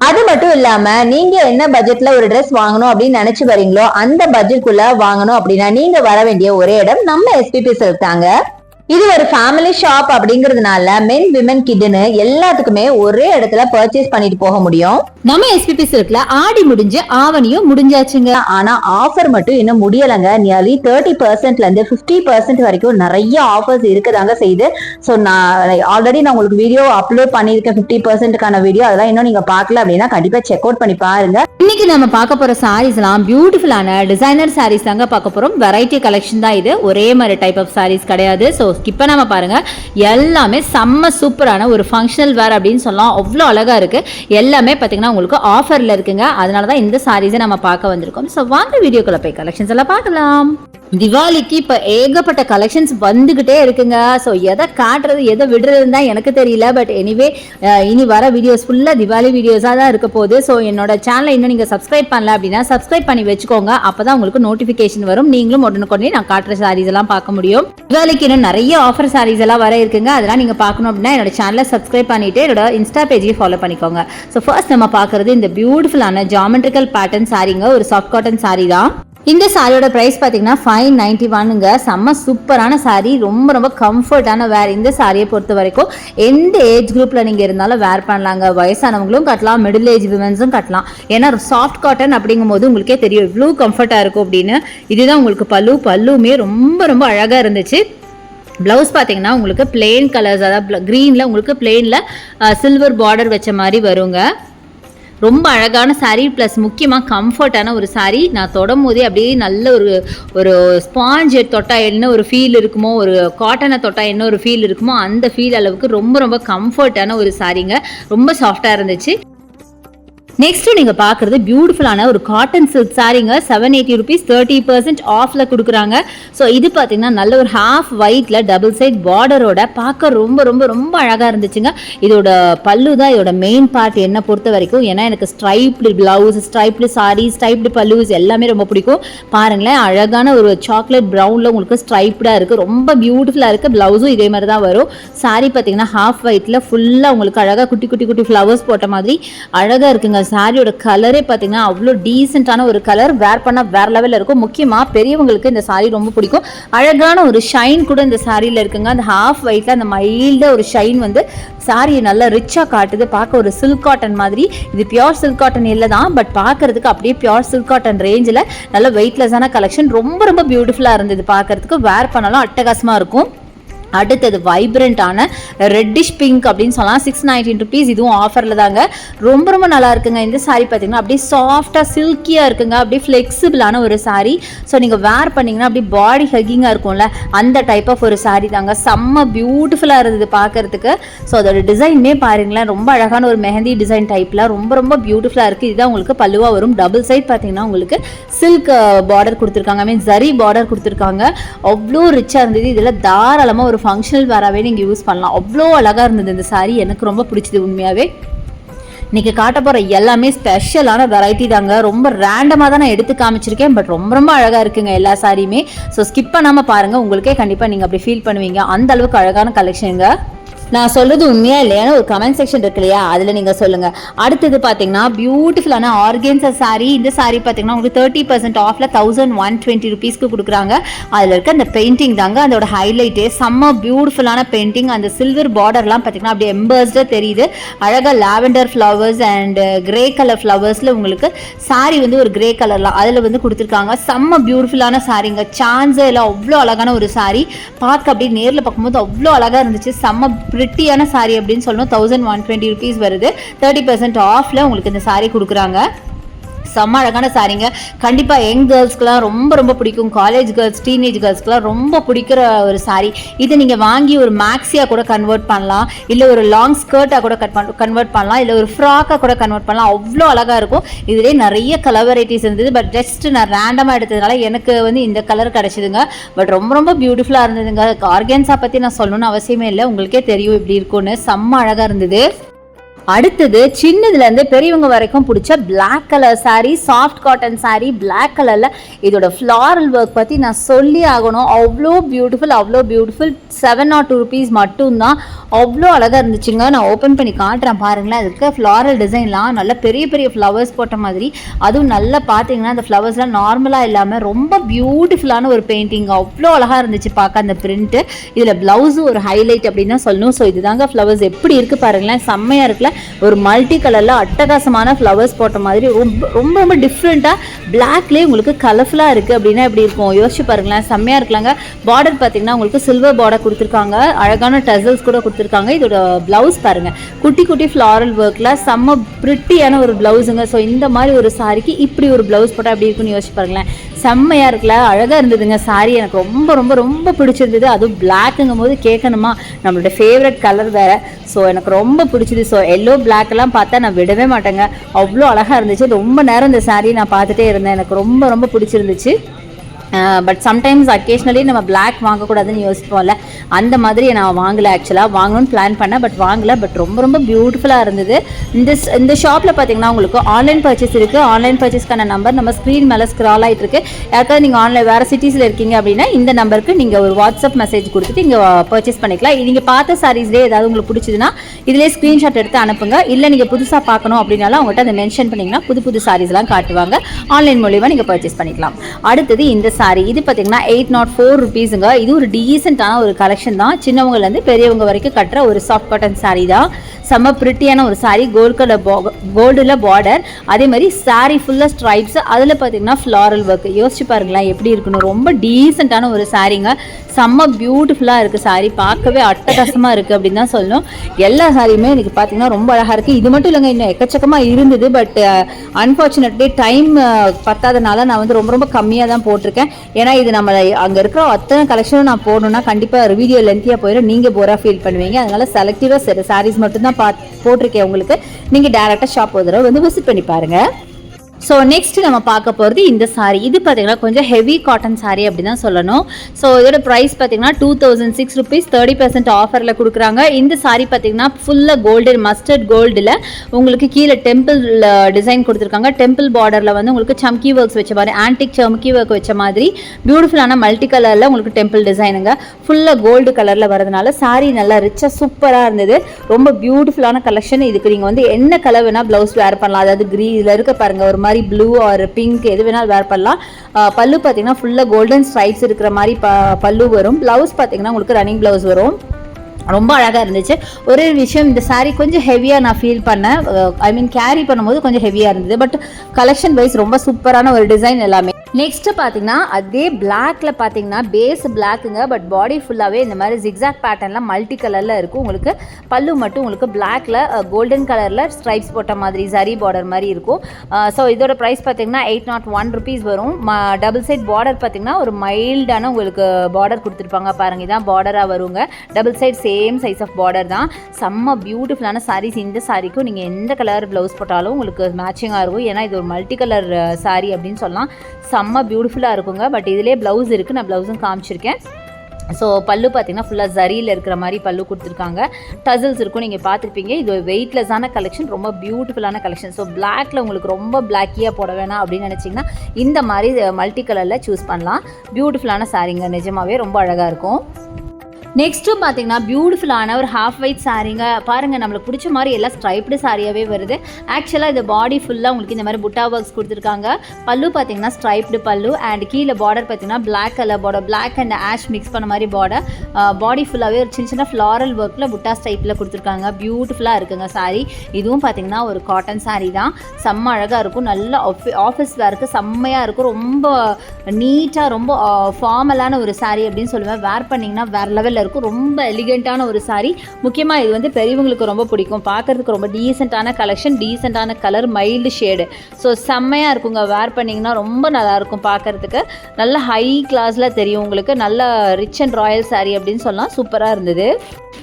அது மட்டும் இல்லாம நீங்க என்ன பட்ஜெட்ல ஒரு ட்ரெஸ் வாங்கணும் அப்படின்னு நினைச்சு வரீங்களோ அந்த பட்ஜெட்குள்ள வாங்கணும் அப்படின்னா நீங்க வர வேண்டிய ஒரே இடம் நம்ம எஸ்பிபி சில்க் தாங்க இது ஒரு ஃபேமிலி ஷாப் அப்படிங்கறதுனால மென் விமன் கிட்னு எல்லாத்துக்குமே ஒரே இடத்துல பர்ச்சேஸ் பண்ணிட்டு போக முடியும். நம்ம எஸ்பிபி சில்க்ல ஆடி முடிஞ்சு ஆவணியும் முடிஞ்சாச்சுங்க. ஆனா ஆஃபர் மட்டும் இன்னும் முடியலைங்க. நியர்லி தேர்ட்டி பர்சன்ட்ல இருந்து பிப்டி பர்சன்ட் வரைக்கும் நிறைய ஆஃபர்ஸ் இருக்கதாங்க செய்யுது ஸோ நான் ஆல்ரெடி நான் உங்களுக்கு வீடியோ அப்லோட் பண்ணியிருக்கேன். பிப்டி பர்சன்ட்டுக்கான வீடியோ அதெல்லாம் இன்னும் நீங்க பார்க்கல அப்படின்னா கண்டிப்பா செக் அவுட் பண்ணி பாருங்க. இன்னைக்கு நம்ம பார்க்க போற சாரீஸ் எல்லாம் பியூட்டிஃபுல்லான டிசைனர் சாரீஸ் தாங்க பார்க்க போறோம். வெரைட்டி கலெக்ஷன் தான் இது. ஒரே மாதிரி டைப் ஆஃப் சாரீஸ் கிடையாது. ஸோ இப்போ நம்ம பாருங்க எல்லாமே செம்ம சூப்பரான ஒரு ஃபங்க்ஷனல் வேர் அப்படின்னு சொல்லலாம். அவ்வளோ அழகா இருக்கு. எல்லாமே பார்த்தீங்கன்னா உங்களுக்கு ஆஃபரில் இருக்குங்க. அதனால தான் இந்த சாரீஸை நம்ம பார்க்க வந்திருக்கோம். ஸோ வாங்க வீடியோக்குள்ளே போய் கலெக்ஷன்ஸ் எல்லாம் பார்க்கலாம். திவாலிக்கு இப்போ ஏகப்பட்ட கலெக்ஷன்ஸ் வந்துகிட்டே இருக்குங்க. ஸோ எதை காட்டுறது எதை விடுறதுன்னு தான் எனக்கு தெரியல. பட் எனிவே இனி வர வீடியோஸ் ஃபுல்லாக திவாலி வீடியோஸாக தான் இருக்க போகுது. ஸோ என்னோட சேனலை இன்னும் நீங்கள் சப்ஸ்கிரைப் பண்ணல அப்படின்னா சப்ஸ்கிரைப் பண்ணி வச்சுக்கோங்க. அப்போ தான் உங்களுக்கு நோட்டிஃபிகேஷன் வரும். நீங்களும் உடனுக்குடனே நான் காட்டுற சாரீஸ் எல்லாம் பார்க்க முடியும். திவாலிக்கு இன்னும் நிறைய ஆஃபர் சாரீஸ் எல்லாம் வர இருக்குங்க. அதெல்லாம் நீங்கள் பார்க்கணும் அப்படின்னா என்னோட சேனலை சப்ஸ்கிரைப் பண்ணிட்டு என்னோட இன்ஸ்டா பேஜையும் ஃபாலோ பண்ணிக்கோங்க. ஸோ ஃபர்ஸ்ட் நம்ம பார்க்குறது இந்த பியூட்டிஃபுல்லான ஜாமெட்ரிக்கல் பேட்டர்ன் சாரீங்க ஒரு சாஃப்ட் காட்டன் சாரீ தான். இந்த சாரியோட ப்ரைஸ் பார்த்தீங்கன்னா ஃபைவ் நைன்டி ஒன்னுங்க செம்ம சூப்பரான சாரீ ரொம்ப ரொம்ப கம்ஃபர்டான வேர் இந்த சாரியை பொறுத்த வரைக்கும். எந்த ஏஜ் குரூப்பில் நீங்கள் இருந்தாலும் வேர் பண்ணலாங்க. வயசானவங்களும் கட்டலாம் மிடில் ஏஜ் விமன்ஸும் கட்டலாம். ஏன்னா சாஃப்ட் காட்டன் அப்படிங்கும்போது உங்களுக்கே தெரியும் இவ்வளோ கம்ஃபர்ட்டாக இருக்கும் அப்படின்னு. இதுதான் உங்களுக்கு பல்லு. பல்லுமே ரொம்ப ரொம்ப அழகாக இருந்துச்சு. ப்ளவுஸ் பார்த்தீங்கன்னா உங்களுக்கு பிளெயின் கலர்ஸ் அதாவது க்ரீனில் உங்களுக்கு பிளெயினில் சில்வர் பார்டர் வச்ச மாதிரி வருங்க. ரொம்ப அழகான சாரீ ப்ளஸ் முக்கியமாக கம்ஃபர்ட்டான ஒரு சாரீ நான் தொடும் போதே அப்படியே நல்ல ஒரு ஒரு ஸ்பாஞ்ச் தொட்டா என்ன ஒரு ஃபீல் இருக்குமோ ஒரு காட்டனை தொட்டா என்ன ஒரு ஃபீல் இருக்குமோ அந்த ஃபீல் அளவுக்கு ரொம்ப ரொம்ப கம்ஃபர்ட்டான ஒரு சாரீங்க ரொம்ப சாஃப்டாக இருந்துச்சு. நெக்ஸ்ட் நீங்க பாக்குறது பியூட்டிஃபுல்லான ஒரு cotton silk சாரீங்க seven eighty rupees thirty percent ஆஃப்ல கொடுக்குறாங்க. ஸோ இது பார்த்தீங்கன்னா நல்ல ஒரு ஹாஃப் ஒயிட்ல டபுள் சைட் பார்டரோட பார்க்க ரொம்ப ரொம்ப ரொம்ப அழகா இருந்துச்சுங்க. இதோட பல்லு தான் இதோட மெயின் பார்ட் என்ன பொறுத்த வரைக்கும். ஏன்னா எனக்கு striped blouse striped sari striped pallus எல்லாமே ரொம்ப பிடிக்கும். பாருங்களேன் அழகான ஒரு சாக்லேட் ப்ரௌனில் உங்களுக்கு ஸ்ட்ரைப்டாக இருக்குது ரொம்ப பியூட்டிஃபுல்லாக இருக்குது ப்ளவுஸும் இதே மாதிரி தான் வரும். சாரி பார்த்தீங்கன்னா ஹாஃப் ஒயிட்டில் ஃபுல்லாக உங்களுக்கு அழகாக குட்டி குட்டி குட்டி ஃப்ளவர்ஸ் போட்ட மாதிரி அழகாக இருக்குங்க. சாரியோட கலரே பார்த்தீங்கன்னா அவ்வளோ டீசெண்டான ஒரு கலர் வேர் பண்ணால் வேற லெவலில் இருக்கும். முக்கியமாக பெரியவங்களுக்கு இந்த சாரீ ரொம்ப பிடிக்கும். அழகான ஒரு ஷைன் கூட இந்த சாரியில் இருக்குங்க. அந்த ஹாஃப் ஒயிட்டில் அந்த மைல்டாக ஒரு ஷைன் வந்து சாரியை நல்லா ரிச்சாக காட்டுது. பார்க்க ஒரு சில்க் காட்டன் மாதிரி. இது பியோர் சில்க் காட்டன் இல்லை தான். பட் பார்க்கறதுக்கு அப்படியே பியோர் சில்க் காட்டன் ரேஞ்சில் நல்ல வெயிட்லெஸ்ஸான கலெக்ஷன் ரொம்ப ரொம்ப பியூட்டிஃபுல்லாக இருந்தது பார்க்கறதுக்கு. வேர் பண்ணாலும் அட்டகாசமாக இருக்கும். அடுத்தது வைப்ரண்ட்டான ரெட்டிஷ் பிங்க் அப்படின்னு சொல்லலாம். சிக்ஸ் நைன்டீன் ருபீஸ் இதுவும் ஆஃபரில் தாங்க. ரொம்ப ரொம்ப நல்லா இருக்குங்க. இந்த saree பார்த்தீங்கன்னா அப்படியே சாஃப்டாக சில்கியாக இருக்குங்க. அப்படியே ஃப்ளெக்சிபிளான ஒரு saree. ஸோ நீங்கள் வேர் பண்ணிங்கன்னா அப்படியே பாடி ஹக்கிங்காக இருக்கும்ல. அந்த டைப் ஆஃப் ஒரு saree தாங்க. செம்ம பியூட்டிஃபுல்லாக இருந்தது பார்க்கறதுக்கு ஸோ அதோட டிசைனுமே பாருங்களேன். ரொம்ப அழகான ஒரு மெஹந்தி டிசைன் டைப்பில் ரொம்ப ரொம்ப பியூட்டிஃபுல்லாக இருக்குது இதுதான் உங்களுக்கு பல்லுவாக வரும். டபுள் சைட் பார்த்தீங்கன்னா உங்களுக்கு சில்க் பார்டர் uh, கொடுத்துருக்காங்க. மீன் ஜரி பார்டர் கொடுத்துருக்காங்க. அவ்வளோ ரிச்சாக இருந்தது. இதில் தாராளமாக ஒரு ஃபங்க்ஷனல் வேறாவே நீங்கள் யூஸ் பண்ணலாம். அவ்வளோ அழகாக இருந்தது இந்த சாரீ எனக்கு ரொம்ப பிடிச்சது உண்மையாகவே இன்றைக்கி காட்ட போகிற எல்லாமே ஸ்பெஷலான வெரைட்டி தாங்க. ரொம்ப ரேண்டமாக தான் நான் எடுத்து காமிச்சிருக்கேன். பட் ரொம்ப ரொம்ப அழகாக இருக்குங்க எல்லா சாரியுமே ஸோ ஸ்கிப் பண்ணாமல் பாருங்கள் உங்களுக்கே கண்டிப்பாக நீங்கள் அப்படி ஃபீல் பண்ணுவீங்க. அந்த அளவுக்கு அழகான கலெக்ஷனுங்க நான் சொல்றது உண்மையா இல்லையான்னு ஒரு கமெண்ட் செக்ஷன் இருக்கு இல்லையா? அதில் நீங்கள் சொல்லுங்க. அடுத்தது பார்த்தீங்கன்னா பியூட்டிஃபுல்லான ஆர்கேன்ஸா சாரி இந்த சாரி பார்த்தீங்கன்னா உங்களுக்கு தேர்ட்டி பர்சன்ட் ஆஃப்ல தௌசண்ட் ஒன் டுவெண்ட்டி ருபீஸ்க்கு கொடுக்குறாங்க. அதில் இருக்க அந்த பெயிண்டிங் தாங்க அதோட ஹைலைட்டே செம்ம பியூட்டிஃபுல்லான பெயிண்டிங் அந்த சில்வர் பார்டர்லாம் பார்த்தீங்கன்னா அப்படியே எம்பர்ஸ்டாக தெரியுது. அழகாக lavender flowers and grey colour ஃப்ளவர்ஸில் உங்களுக்கு சாரி வந்து ஒரு கிரே கலர்லாம் அதில் வந்து கொடுத்துருக்காங்க. செம்ம பியூட்டிஃபுல்லான சாரிங்க சான்ஸே இல்லை அவ்வளோ அழகான ஒரு சாரி பார்க்க அப்படியே நேரில் பார்க்கும்போது அவ்வளோ அழகாக இருந்துச்சு. செம்ம ப்ரிட்டியான சாரி அப்படின்னு சொல்லணும். தௌசண்ட் ஒன் டுவெண்ட்டி ருபீஸ் வருது. தேர்ட்டி பர்சன்ட் ஆஃபில் உங்களுக்கு இந்த சாரி கொடுக்குறாங்க. செம்ம அழகான சாரீங்க கண்டிப்பாக யங் கேர்ள்ஸ்க்குலாம் ரொம்ப ரொம்ப பிடிக்கும். காலேஜ் கேர்ள்ஸ் டீனேஜ் கேர்ள்ஸ்க்குலாம் ரொம்ப பிடிக்கிற ஒரு சாரீ இதை நீங்கள் வாங்கி ஒரு மேக்ஸியாக கூட கன்வெர்ட் பண்ணலாம். இல்லை ஒரு லாங் ஸ்கர்ட்டாக கூட கட் பண்ண கன்வெர்ட் பண்ணலாம். இல்லை ஒரு ஃப்ராக்காக கூட கன்வெர்ட் பண்ணலாம். அவ்வளோ அழகாக இருக்கும். இதுலேயே நிறைய கலர் வெரைட்டிஸ் இருந்தது. பட் ஜஸ்ட் நான் ரேண்டமாக எடுத்ததுனால எனக்கு வந்து இந்த கலர் கிடச்சிதுங்க. பட் ரொம்ப ரொம்ப பியூட்டிஃபுல்லாக இருந்ததுங்க. ஆர்கன்ஸா பற்றி நான் சொல்லணும்னு அவசியமே இல்லை. உங்களுக்கே தெரியும் இப்படி இருக்கும்னு. செம்ம அழகாக இருந்தது. அடுத்தது சின்னதுலேருந்து பெரியவங்க வரைக்கும் பிடிச்ச black colour sari soft cotton sari black கலரில் இதோட ஃப்ளாரல் ஒர்க் பற்றி நான் சொல்லி ஆகணும். அவ்வளோ பியூட்டிஃபுல் அவ்வளோ beautiful seven nought two rupees மட்டும்தான். அவ்வளோ அழகாக இருந்துச்சுங்க. நான் ஓப்பன் பண்ணி காட்டுறேன் பாருங்களேன். அதுக்கு ஃப்ளாரல் டிசைன்லாம் நல்ல பெரிய பெரிய ஃப்ளவர்ஸ் போட்ட மாதிரி. அதுவும் நல்லா பார்த்தீங்கன்னா அந்த ஃப்ளவர்ஸ்லாம் நார்மலாக இல்லாமல் ரொம்ப பியூட்டிஃபுல்லான ஒரு பெயிண்டிங் அவ்வளோ அழகாக இருந்துச்சு பார்க்க அந்த பிரிண்ட்டு இதில் ப்ளவுஸும் ஒரு ஹைலைட் அப்படின்னு தான் சொல்லணும். ஸோ இதுதாங்க ஃப்ளவர்ஸ் எப்படி இருக்குது பாருங்களேன். செம்மையாக இருக்குல்ல. ஒரு மல்டி கலரில் அட்டகாசமான ஃப்ளவர்ஸ் போட்ட மாதிரி ரொம்ப ரொம்ப ரொம்ப டிஃப்ரெண்ட்டாக பிளாக்லேயே உங்களுக்கு கலர்ஃபுல்லாக இருக்குது அப்படின்னா எப்படி இருக்கும்? யோசிச்சு பாருங்களேன். செம்மையாக இருக்கலாங்க. பார்டர் பார்த்தீங்கன்னா உங்களுக்கு சில்வர் பார்டர் கொடுத்துருக்காங்க. அழகான டசல்ஸ் கூட கொடுத்துருக்காங்க. இதோட ப்ளவுஸ் பாருங்கள் குட்டி குட்டி ஃப்ளாரல் ஒர்க்கில் செம்ம பிரிட்டியான ஒரு ப்ளவுஸுங்க ஸோ இந்த மாதிரி ஒரு சாரிக்கு இப்படி ஒரு ப்ளவுஸ் போட்டால் எப்படி இருக்குன்னு யோசிச்சு பாருங்களேன். செம்மையாக இருக்குல்ல? அழகாக இருந்ததுங்க. சாரி எனக்கு ரொம்ப ரொம்ப ரொம்ப பிடிச்சிருந்தது. அதுவும் பிளாக்குங்கும் போது கேட்கணுமா நம்மளோட ஃபேவரட் கலர் வேறு. ஸோ எனக்கு ரொம்ப பிடிச்சிது. ஸோ எல்லோ பிளாக்லாம் பார்த்தா நான் விடவே மாட்டேங்க. அவ்வளோ அழகாக இருந்துச்சு. ரொம்ப நேரம் இந்த saree நான் பார்த்துட்டே இருந்தேன். எனக்கு ரொம்ப ரொம்ப பிடிச்சிருந்துச்சு. பட் சம்டைம்ஸ் அக்கேஷ்னலி நம்ம பிளாக் வாங்கக்கூடாதுன்னு யோசிப்போம்ல. அந்த மாதிரி நான் வாங்கலை ஆக்சுவலாக வாங்கணும்னு பிளான் பண்ணேன் பட் வாங்கலை. பட் ரொம்ப ரொம்ப பியூட்டிஃபுல்லாக இருந்தது. இந்த இந்த ஷாப்பில் பார்த்தீங்கன்னா உங்களுக்கு ஆன்லைன் பர்ச்சேஸ் இருக்குது ஆன்லைன் பர்ச்சேஸ்க்கான நம்பர் நம்ம ஸ்க்ரீன் மேலே ஸ்க்ரால் ஆகிட்டு இருக்கு யாருக்காவது நீங்கள் ஆன்லைன் வேறு சிட்டிஸில் இருக்கீங்க அப்படின்னா இந்த நம்பருக்கு நீங்கள் ஒரு வாட்ஸ்அப் மெசேஜ் கொடுத்துட்டு இங்கே பர்ச்சேஸ் பண்ணிக்கலாம். நீங்கள் பார்த்த சாரீஸ்லேயே ஏதாவது உங்களுக்கு பிடிச்சதுன்னா இதிலே ஸ்க்ரீன்ஷாட் எடுத்து அனுப்புங்க. இல்லை நீங்கள் புதுசாக பார்க்கணும் அப்படின்னாலும் அவங்கள்ட்ட அதை மென்ஷன் பண்ணிங்கன்னா புது புது சாரீஸ்லாம் காட்டுவாங்க. ஆன்லைன் மூலியமாக நீங்கள் பர்ச்சேஸ் பண்ணிக்கலாம். அடுத்தது இந்த சாரி இது பார்த்தீங்கன்னா எயிட் நாட் ஃபோர் ருபீஸுங்க இது ஒரு டீசெண்டான ஒரு கலெக்ஷன் தான். சின்னவங்கலேருந்து பெரியவங்க வரைக்கும் கட்டுற ஒரு சாஃப்ட் காட்டன் சாரீ தான். செம்ம பிரிட்டியான ஒரு சாரீ கோல்ட் கலர் கோல்டில் பார்டர் அதே மாதிரி சாரீ ஃபுல்லாக ஸ்ட்ரைப்ஸ் அதில் பார்த்தீங்கன்னா ஃப்ளாரல் ஒர்க் யோசிச்சு பாருங்களேன் எப்படி இருக்கணும் ரொம்ப டீசெண்டான ஒரு சாரீங்க செம்ம பியூட்டிஃபுல்லாக இருக்குது சாரீ பார்க்கவே அட்டகாசமாக இருக்குது அப்படின்னு தான் சொல்லணும். எல்லா சாரியுமே எனக்கு பார்த்தீங்கன்னா ரொம்ப அழகாக இருக்குது இது மட்டும் இல்லைங்க இன்னும் எக்கச்சக்கமாக இருந்தது. பட் அன்ஃபார்ச்சுனேட்லி டைம் பத்தாதனால நான் வந்து ரொம்ப ரொம்ப கம்மியாக தான் போட்டிருக்கேன். ஏன்னா இது நம்ம அங்கே இருக்கிற அத்தனை கலெக்ஷனும் நான் போடணும்னா கண்டிப்பாக வீடியோ லென்த்தியாக போயிடும் நீங்கள் போராக ஃபீல் பண்ணுவீங்க. அதனால செலக்டிவாக சரி சாரீஸ் மட்டும்தான் பா போட்டிருக்கேன் உங்களுக்கு. நீங்கள் டேரெக்டாக ஷாப் ஒரு தடவை வந்து விசிட் பண்ணி பாருங்கள் ஸோ நெக்ஸ்ட் நம்ம பார்க்க போகிறது இந்த சாரீ இது பார்த்தீங்கன்னா கொஞ்சம் ஹெவி காட்டன் சாரீ அப்படி தான் சொல்லணும். ஸோ இதோட ப்ரைஸ் பார்த்தீங்கன்னா two thousand six rupees thirty percent ஆஃபரில் கொடுக்குறாங்க. இந்த சாரீ பார்த்தீங்கன்னா ஃபுல்லாக கோல்டன் மஸ்டர்ட் கோல்டில் உங்களுக்கு கீழே டெம்பிள் டிசைன் கொடுத்துருக்காங்க. டெம்பிள் பார்டரில் வந்து உங்களுக்கு சம்கி ஒர்க்ஸ் வச்ச மாதிரி ஆன்டிக் சம்கி ஒர்க் வச்ச மாதிரி பியூட்டிஃபுல்லான மல்டி கலரில் உங்களுக்கு டெம்பிள் டிசைனுங்க ஃபுல்லாக கோல்டு கலரில் வரதுனால சாரீ நல்லா ரிச்சாக சூப்பராக இருந்தது. ரொம்ப பியூட்டிஃபுல்லான கலெக்ஷன் இதுக்கு நீங்கள் வந்து என்ன கலர் வேணால் ப்ளவுஸ் வேர் பண்ணலாம். அதாவது க்ரீ இதில் இருக்க பாருங்கள் ஒரு மாதிரி ப்ளூ ஆர் பிங்க் எது வேணாலும் வேர் பண்ணலாம். பல்லு பார்த்தீங்கன்னா ஃபுல்லாக கோல்டன் ஸ்ட்ரைப்ஸ் இருக்கிற மாதிரி ப பல்லு வரும். ப்ளவுஸ் பார்த்தீங்கன்னா உங்களுக்கு ரன்னிங் ப்ளவுஸ் வரும். ரொம்ப அழகாக இருந்துச்சு. ஒரே ஒரு விஷயம் இந்த சாரீ கொஞ்சம் ஹெவியாக நான் ஃபீல் பண்ணேன். ஐ மீன் கேரி பண்ணும்போது கொஞ்சம் ஹெவியாக இருந்தது. பட் கலெக்ஷன் வைஸ் ரொம்ப சூப்பரான ஒரு டிசைன் எல்லாமே. நெக்ஸ்ட்டு பார்த்தீங்கன்னா அதே பிளாக்கில் பார்த்தீங்கன்னா பேஸ் பிளாக்குங்க பட் பாடி ஃபுல்லாகவே இந்த மாதிரி ஜிக்ஸாக் பேட்டர்னில் மல்டி கலரில் இருக்கும். உங்களுக்கு பல்லு மட்டும் உங்களுக்கு பிளாக்ல கோல்டன் கலரில் ஸ்ட்ரைப்ஸ் போட்ட மாதிரி சரி பார்டர் மாதிரி இருக்கும். ஸோ இதோட ப்ரைஸ் பார்த்தீங்கன்னா எயிட் நாட் ஒன் ருபீஸ் வரும். டபுள் சைட் பார்டர் பார்த்தீங்கன்னா ஒரு மைல்டான உங்களுக்கு பார்டர் கொடுத்துருப்பாங்க. பாருங்கள் இதான் பார்டராக வருங்க. Double side same size of border தான். செம்ம பியூட்டிஃபுல்லான சாரீஸ் இந்த சாரிக்கும் நீங்கள் எந்த கலர் ப்ளவுஸ் போட்டாலும் உங்களுக்கு மேட்சிங்காக இருக்கும். ஏன்னா இது ஒரு மல்டி கலர் சாரீ அப்படின்னு சொல்லலாம். செம்ம பியூட்டிஃபுல்லாக இருக்குங்க. பட் இதிலே ப்ளவுஸ் இருக்குது நான் ப்ளவுஸும் காமிச்சிருக்கேன். ஸோ பல்லு பார்த்தீங்கன்னா ஃபுல்லாக ஜரியில் இருக்கிற மாதிரி பல்லு கொடுத்துருக்காங்க. டசல்ஸ் இருக்கும். நீங்கள் பார்த்துருப்பீங்க. இது வெயிட்லெஸ்ஸான கலெக்ஷன் ரொம்ப பியூட்டிஃபுல்லான கலெக்ஷன் ஸோ பிளாக்ல உங்களுக்கு ரொம்ப பிளாக்கியாக போட வேணாம் அப்படின்னு நினச்சிங்கன்னா இந்த மாதிரி மல்டி கலரில் சூஸ் பண்ணலாம். பியூட்டிஃபுல்லான சாரீங்க நிஜமாவே ரொம்ப அழகாக இருக்கும். நெக்ஸ்ட்டு பார்த்தீங்கன்னா பியூட்டிஃபுல்லான ஒரு ஹாஃப் ஒயிட் சாரீங்க பாருங்கள் நம்மளுக்கு பிடிச்ச மாதிரி எல்லாம் ஸ்ட்ரைப்டு சாரியாகவே வருது. ஆக்சுவலாக இது பாடி ஃபுல்லாக உங்களுக்கு இந்த மாதிரி புட்டா ஒர்க்ஸ் கொடுத்துருக்காங்க. பல்லு பார்த்தீங்கன்னா ஸ்ட்ரைப்டு பல்லு அண்ட் கீழே பார்டர் பார்த்தீங்கன்னா black colour border black and ash mix பண்ண மாதிரி பார்டர் பாடி ஃபுல்லாகவே ஒரு சின்ன சின்ன ஃப்ளாரல் ஒர்க்கில் புட்டா டைப்பில் கொடுத்துருக்காங்க. பியூட்டிஃபுல்லாக இருக்குங்க சாரி இதுவும் பார்த்தீங்கன்னா ஒரு காட்டன் saree தான். செம்ம அழகாக இருக்கும். நல்ல ஆஃபீஸ் வேருக்கு செம்மையாக இருக்கும். ரொம்ப நீட்டாக ரொம்ப ஃபார்மலான ஒரு சாரீ அப்படின்னு சொல்லுவேன். வேர் பண்ணிங்கன்னா வேறு லெவலில் இருக்கும். ரொம்ப எலிகெண்ட்டான ஒரு சாரீ முக்கியமாக இது வந்து பெரியவங்களுக்கு ரொம்ப பிடிக்கும். பார்க்கறதுக்கு ரொம்ப டீசெண்டான கலெக்ஷன் டீசெண்டான கலர் மைல்டு ஷேடு ஸோ செம்மையாக இருக்குங்க. வேர் பண்ணிங்கன்னா ரொம்ப நல்லாயிருக்கும் பார்க்கறதுக்கு. நல்ல ஹை கிளாஸில் தெரியும் உங்களுக்கு. நல்ல ரிச் அண்ட் ராயல் சாரீ அப்படின்னு சொல்லலாம் சூப்பராக இருந்தது.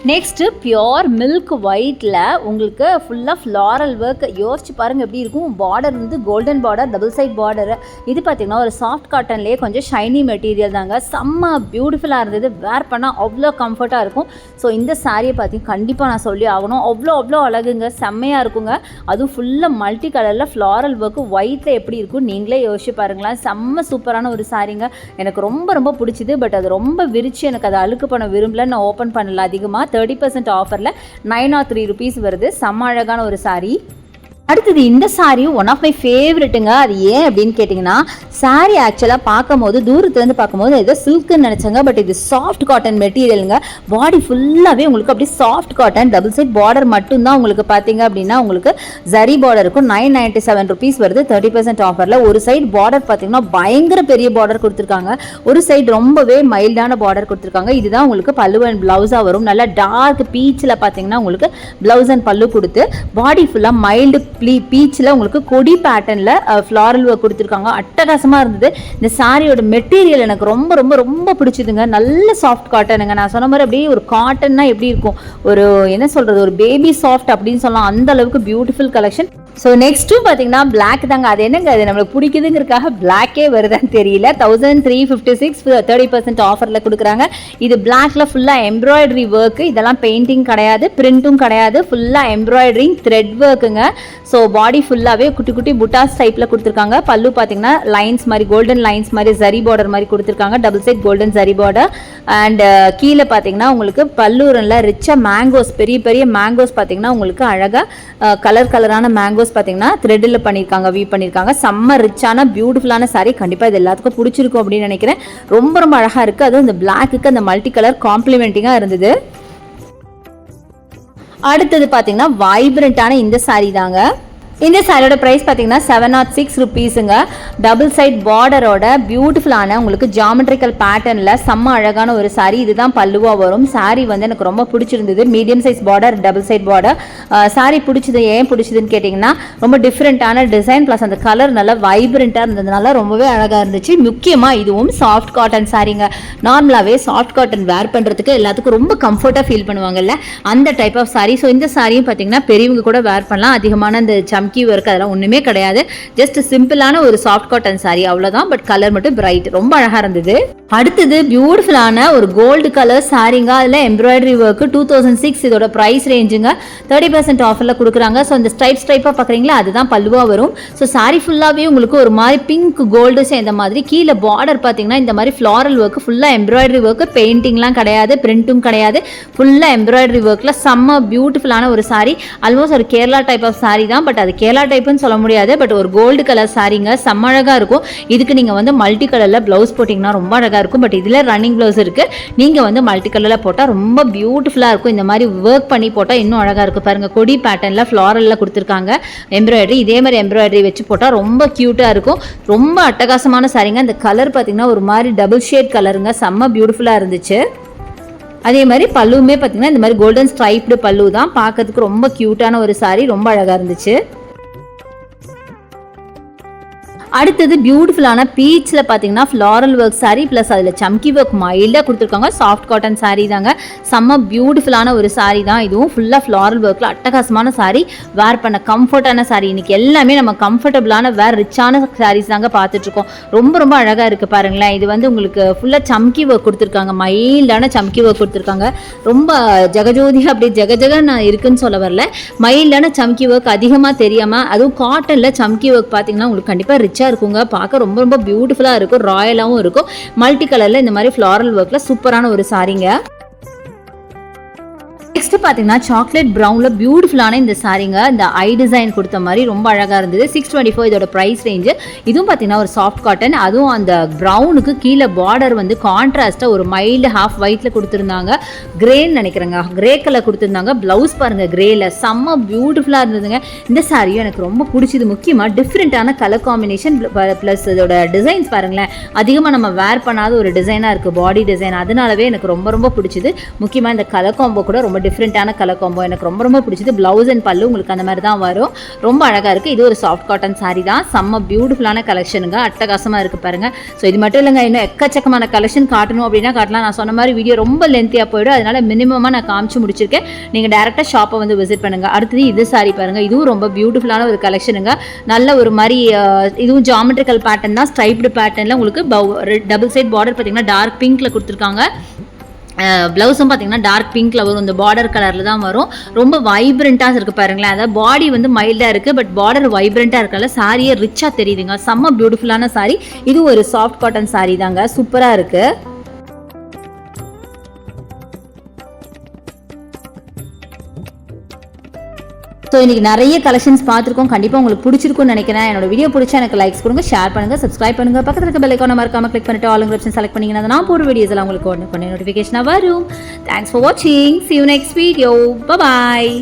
நெக்ஸ்ட்டு பியோர் மில்க் ஒயிட்டில் உங்களுக்கு ஃபுல்லாக ஃப்ளாரல் ஒர்க் யோசிச்சு பாருங்கள் எப்படி இருக்கும். பார்டர் வந்து golden border double side border இது பார்த்திங்கன்னா ஒரு சாஃப்ட் காட்டன்லேயே கொஞ்சம் ஷைனி மெட்டீரியல் தாங்க. செம்ம பியூட்டிஃபுல்லாக இருந்தது. வேர் பண்ணால் அவ்வளோ கம்ஃபர்ட்டாக இருக்கும். ஸோ இந்த சாரியை பார்த்தீங்கன்னா கண்டிப்பாக நான் சொல்லி ஆகணும். அவ்வளோ அவ்வளோ அழகுங்க. செம்மையாக இருக்குங்க. அதுவும் ஃபுல்லாக மல்டி கலரில் ஃப்ளாரல் ஒர்க்கு ஒயிட்டில் எப்படி இருக்கும் நீங்களே யோசிச்சு பாருங்களேன். செம்ம சூப்பரான ஒரு சாரிங்க. எனக்கு ரொம்ப ரொம்ப பிடிச்சிது. பட் அது ரொம்ப விரிச்சு எனக்கு அதை அழுக்கு பண்ண விரும்பல. நான் ஓப்பன் பண்ணல அதிகமாக தேர்ட்டி பர்சன்ட் ஆஃபரில் நைன் ஆர் த்ரீ ருபீஸ் வருது. செம்ம அழகான ஒரு சாரீ அடுத்தது இந்த சாரியும் ஒன் ஆஃப் மை ஃபேவரெட்டுங்க அது ஏன் அப்படின்னு கேட்டிங்கன்னா சாரி ஆக்சுவலாக பார்க்கும்போது தூரத்துலேருந்து பார்க்கும்போது ஏதோ சில்க்குன்னு நினச்சாங்க. பட் இது சாஃப்ட் காட்டன் மெட்டீரியலுங்க பாடி ஃபுல்லாகவே உங்களுக்கு அப்படியே soft cotton double side border மட்டும்தான் உங்களுக்கு பார்த்தீங்க அப்படின்னா உங்களுக்கு ஜரி பார்டர் இருக்கும் நைன் நைன்ட்டி செவன் ருபீஸ் வருது. தேர்ட்டி பர்சன்ட் ஆஃபரில் ஒரு சைடு பார்டர் பார்த்தீங்கன்னா பயங்கர பெரிய பார்டர் கொடுத்துருக்காங்க. ஒரு சைடு ரொம்பவே மைல்டான பார்டர் கொடுத்துருக்காங்க. இதுதான் உங்களுக்கு பல்லு அண்ட் ப்ளவுஸாக வரும். நல்லா டார்க் பீச்சில் பார்த்தீங்கன்னா உங்களுக்கு ப்ளவுஸ் அண்ட் பல்லு கொடுத்து பாடி ஃபுல்லாக மைல்டு ப்ளீ பீச்சில் உங்களுக்கு கொடி பேட்டர்னில் ஃப்ளாரல் ஒர்க் கொடுத்துருக்காங்க. அட்டகாசமாக இருந்தது. இந்த சாரியோட மெட்டீரியல் எனக்கு ரொம்ப ரொம்ப ரொம்ப பிடிச்சதுங்க. நல்ல சாஃப்ட் காட்டனுங்க நான் சொன்ன மாதிரி அப்படியே ஒரு காட்டன்னா எப்படி இருக்கும்? ஒரு என்ன சொல்கிறது ஒரு பேபி சாஃப்ட் அப்படின்னு சொல்லலாம். அந்த அளவுக்கு பியூட்டிஃபுல் கலெக்ஷன் ஸோ நெக்ஸ்ட்டும் பார்த்தீங்கன்னா பிளாக் தாங்க. அது என்னங்க? அது நம்மளுக்கு பிடிக்குதுங்கிறக்காக பிளாக்கே வருதான்னு தெரியல. Thousand three fifty six thirty percent ஆஃபரில் கொடுக்குறாங்க. இது பிளாக்ல ஃபுல்லாக எம்ப்ராய்டரி ஒர்க்கு இதெல்லாம் பெயிண்டிங் கிடையாது பிரிண்ட்டும் கிடையாது. ஃபுல்லாக எம்ப்ராய்டரிங் த்ரெட் ஒர்க்குங்க ஸோ பாடி ஃபுல்லாகவே குட்டி குட்டி புட்டாஸ் டைப்பில் கொடுத்துருக்காங்க. பல்லு பார்த்தீங்கன்னா லைன்ஸ் மாதிரி கோல்டன் லைன்ஸ் மாதிரி ஜரி பார்டர் மாதிரி கொடுத்துருக்காங்க. Double side golden zari border and கீழே பார்த்தீங்கன்னா உங்களுக்கு பல்லூரில் ரிச்சாக மேங்கோஸ் பெரிய பெரிய மேங்கோஸ் பார்த்தீங்கன்னா உங்களுக்கு அழகாக கலர் கலரான மேங்கோஸ் பார்த்தீங்கன்னா த்ரெட்டில் பண்ணியிருக்காங்க வீ பண்ணியிருக்காங்க செம்ம ரிச்சான பியூட்டிஃபுல்லான சாரீ கண்டிப்பாக இது எல்லாத்துக்கும் பிடிச்சிருக்கும் அப்படின்னு நினைக்கிறேன். ரொம்ப ரொம்ப அழகாக இருக்குது அதுவும் இந்த பிளாக்குக்கு அந்த மல்டி கலர் காம்ப்ளிமெண்டிங்காக இருந்தது. அடுத்தது பார்த்தீங்கன்னா வைப்ரண்ட்டான இந்த saree தாங்க. இந்த சாரியோட ப்ரைஸ் பார்த்தீங்கன்னா செவன் நாட் சிக்ஸ் ருபீஸுங்க டபுள் சைட் பார்டரோட பியூட்டிஃபுல்லான உங்களுக்கு ஜாமெட்ரிக்கல் பேட்டர்னில் செம்ம அழகான ஒரு சாரீ இதுதான் பல்லுவாக வரும். saree வந்து எனக்கு ரொம்ப பிடிச்சிருந்தது. Medium size border double side border sari பிடிச்சது ஏன் பிடிச்சதுன்னு கேட்டிங்கன்னா ரொம்ப டிஃப்ரெண்ட்டான டிசைன் ப்ளஸ் அந்த கலர் நல்லா வைப்ரண்ட்டாக இருந்ததுனால ரொம்பவே அழகாக இருந்துச்சு. முக்கியமாக இதுவும் சாஃப்ட் காட்டன் சாரீங்க நார்மலாகவே சாஃப்ட் காட்டன் வேர் பண்ணுறதுக்கு எல்லாத்துக்கும் ரொம்ப கம்ஃபர்ட்டாக ஃபீல் பண்ணுவாங்கல்ல அந்த டைப் ஆஃப் சாரீ ஸோ இந்த சாரியும் பார்த்தீங்கன்னா பெரியவங்க கூட வேர் பண்ணலாம். அதிகமான அந்த சம்கி ஒர்க் அதெல்லாம் ஒன்றுமே கிடையாது. ஜஸ்ட் சிம்பிளான ஒரு சாஃப்ட் காட்டன் சாரி அவ்வளோதான் பட் கலர் மட்டும் பிரைட் ரொம்ப அழகாக இருந்தது. அடுத்தது பியூட்டிஃபுல்லான ஒரு கோல்டு கலர் சாரிங்க அதில் embroidery work two thousand six இதோட ப்ரைஸ் ரேஞ்சுங்க தேர்ட்டி பர்சன்ட் ஆஃபரில் கொடுக்குறாங்க. ஸோ அந்த ஸ்டைப் ஸ்டைப்பாக பார்க்குறீங்களா அதுதான் பல்லுவாக வரும். ஸோ சாரி ஃபுல்லாகவே உங்களுக்கு ஒரு மாதிரி பிங்க் கோல்டு சேர்ந்த மாதிரி கீழே பார்டர் பார்த்தீங்கன்னா இந்த மாதிரி ஃப்ளாரல் ஒர்க்கு ஃபுல்லாக எம்ப்ராய்டரி ஒர்க்கு பெயிண்டிங்லாம் கிடையாது பிரிண்ட்டும் கிடையாது. ஃபுல்லாக எம்ப்ராய்டரி ஒர்க்கில் செம்ம பியூட்டிஃபுல்லான ஒரு சாரி ஆல்மோஸ்ட் ஒரு கேரளா டைப் ஆஃப் சாரி தான். பட் அது கேரளா டைப்னு சொல்ல முடியாது பட் ஒரு கோல்டு கலர் சாரீங்க செம்ம அழகாக இருக்கும். இதுக்கு நீங்கள் வந்து மல்டி கலரில் ப்ளவுஸ் போட்டிங்கன்னா ரொம்ப அழகாக இருக்கும். பட் இதில் ரன்னிங் ப்ளவுஸ் இருக்குது நீங்கள் வந்து மல்டி கலரில் போட்டால் ரொம்ப பியூட்டிஃபுல்லாக இருக்கும். இந்த மாதிரி ஒர்க் பண்ணி போட்டால் இன்னும் அழகாக இருக்கும். பாருங்கள் கொடி பேட்டர்னில் ஃப்ளாரலில் கொடுத்துருக்காங்க. எம்ப்ராய்டரி இதே மாதிரி எம்ப்ராய்டரி வச்சு போட்டால் ரொம்ப க்யூட்டாக இருக்கும். ரொம்ப அட்டகாசமான சாரீங்க அந்த கலர் பார்த்திங்கன்னா ஒரு மாதிரி டபுள் ஷேட் கலருங்க செம்ம பியூட்டிஃபுல்லாக இருந்துச்சு. அதே மாதிரி பல்லுவுமே பார்த்தீங்கன்னா இந்த மாதிரி கோல்டன் ஸ்ட்ரைப்டு பல்லு தான். பார்க்கறதுக்கு ரொம்ப க்யூட்டான ஒரு சாரீ ரொம்ப அழகாக இருந்துச்சு. அடுத்தது பியூட்டிஃபுல்லான பீச்சில் பார்த்தீங்கன்னா ஃப்ளாரல் ஒர்க் சாரீ ப்ளஸ் அதில் சம்கி ஒர்க் மைல்டாக கொடுத்துருக்காங்க. சாஃப்ட் காட்டன் சாரீ தாங்க. செம்ம பியூட்டிஃபுல்லான ஒரு சாரீ தான். இதுவும் ஃபுல்லாக ஃப்ளாரல் ஒர்க்கில் அட்டகாசமான சாரீ வேர் பண்ண கம்ஃபர்ட்டான சாரீ இன்றைக்கி எல்லாமே நம்ம கம்ஃபர்டபுளான வேர் ரிச்சான சாரீஸ் தாங்க பார்த்துட்ருக்கோம் ரொம்ப ரொம்ப அழகாக இருக்குது பாருங்களேன். இது வந்து உங்களுக்கு ஃபுல்லாக சம்கி ஒர்க் கொடுத்துருக்காங்க. மைல்டான சம்கி ஒர்க் கொடுத்துருக்காங்க. ரொம்ப ஜெகஜோதியாக அப்படி நான் இருக்குன்னு சொல்ல வரல. மைல்டான சம்கி ஒர்க் அதிகமாக தெரியாமல் அதுவும் காட்டனில் சம்கி ஒர்க் பார்த்தீங்கன்னா உங்களுக்கு கண்டிப்பாக ரிச் ரிச்சாக இருக்குங்க. பார்க்க ரொம்ப ரொம்ப பியூட்டிஃபுல்லாக இருக்கும். ராயலாகவும் இருக்கும். மல்டி கலரில் இந்த மாதிரி ஃப்ளாரல் ஒர்க்கில் சூப்பரான ஒரு சாரீங்க நெக்ஸ்ட் பார்த்தீங்கன்னா சாக்லேட் ப்ரௌனில் பியூட்டிஃபுல்லான இந்த சாரீங்க இந்த ஐ டிசைன் கொடுத்த மாதிரி ரொம்ப அழகாக இருந்தது. சிக்ஸ் டுவெண்ட்டி ஃபோர் இதோட ப்ரைஸ் ரேஞ்சு இதுவும் பார்த்தீங்கன்னா ஒரு சாஃப்ட் காட்டன் அதுவும் அந்த ப்ரௌனுக்கு கீழே பார்டர் வந்து கான்ட்ராஸ்ட்டாக ஒரு மைல்டு ஹாஃப் ஒயிட்டில் கொடுத்துருந்தாங்க. கிரேன்னு நினைக்கிறேங்க. கிரே கலர் கொடுத்துருந்தாங்க. ப்ளவுஸ் பாருங்கள் கிரேல செம்ம பியூட்டிஃபுல்லாக இருந்ததுங்க. இந்த சாரியும் எனக்கு ரொம்ப பிடிச்சது. முக்கியமாக டிஃப்ரெண்ட்டான கலர் காம்பினேஷன் ப்ளஸ் இதோட டிசைன்ஸ் பாருங்களேன். அதிகமாக நம்ம வேர் பண்ணாத ஒரு டிசைனாக இருக்குது பாடி டிசைன் அதனாலவே எனக்கு ரொம்ப ரொம்ப பிடிச்சது. முக்கியமாக இந்த கலர் காம்போ கூட ரொம்ப டிஃப்ரெண்ட்டான கலர் காம்போ எனக்கு ரொம்ப ரொம்ப பிடிச்சது ப்ளவுஸ் அண்ட் பல்லு. உங்களுக்கு அந்த மாதிரி தான் வரும். ரொம்ப அழகாக இருக்குது இது ஒரு சாஃப்ட் காட்டன் saree தான். செம்ம பியூட்டிஃபுல்லான கலெக்ஷனுங்க அட்டகாசமாக இருக்குது பாருங்கள் ஸோ இது மட்டும் இல்லைங்க. இன்னும் எக்கச்சக்கமான கலெக்ஷன் காட்டணும் அப்படின்னா காட்டலாம். நான் சொன்ன மாதிரி வீடியோ ரொம்ப லென்த்தியாக போயிடும். அதனால் மினிமமாக நான் காமிச்சு முடிச்சிருக்கேன். நீங்கள் டேரெக்டாக ஷாப்பை வந்து விசிட் பண்ணுங்கள் அடுத்தது இது சாரி பாருங்கள் இதுவும் ரொம்ப பியூட்டிஃபுல்லான ஒரு கலெக்ஷனுங்க நல்ல ஒரு மாதிரி இதுவும் ஜாமெட்ரிக்கல் பேட்டர்ன் தான். ஸ்ட்ரைப்டு பேட்டர்னில் உங்களுக்கு டபுள் சைட் பார்டர் பார்த்தீங்கன்னா டார்க் பிங்க்கில் கொடுத்துருக்காங்க. ப்ளவுஸும் பார்த்தீங்கன்னா டார்க் பிங்க்கில் வரும். இந்த பார்டர் கலரில் தான் வரும். ரொம்ப வைப்ரண்ட்டாக இருக்குது பாருங்களேன். அதாவது பாடி வந்து மைல்டாக இருக்குது பட் பார்டர் வைப்ரண்ட்டாக இருக்கல சாரியே ரிச்சாக தெரியுதுங்க. செம்ம பியூட்டிஃபுல்லான சாரி இது ஒரு சாஃப்ட் காட்டன் சாரி தாங்க. சூப்பராக இருக்குது ஸோ இன்னைக்கு நிறைய கலெக்ஷன்ஸ் பார்த்துருக்கோம். கண்டிப்பாக உங்களுக்கு பிடிச்சிருக்கும்னு நினைக்கிறேன். என்னோட வீடியோ பிடிச்சா எனக்கு லைக்ஸ் கொடுங்க ஷேர் பண்ணுங்கள் சப்ஸ்கிரைப் பண்ணுங்கள் பக்கத்தில் இருக்க பெல்லைக்கான மறக்காமல் கிளிக் பண்ணிட்டு ஆல் ஆப்ஷன் செலக்ட் பண்ணிங்கன்னா நான் போகிற வீடியோஸ் எல்லாம் உங்களுக்கு உடனே நோட்டிஃபிகேஷனாக வரும். தேங்க்ஸ் ஃபார் வாட்சிங் see you next video bye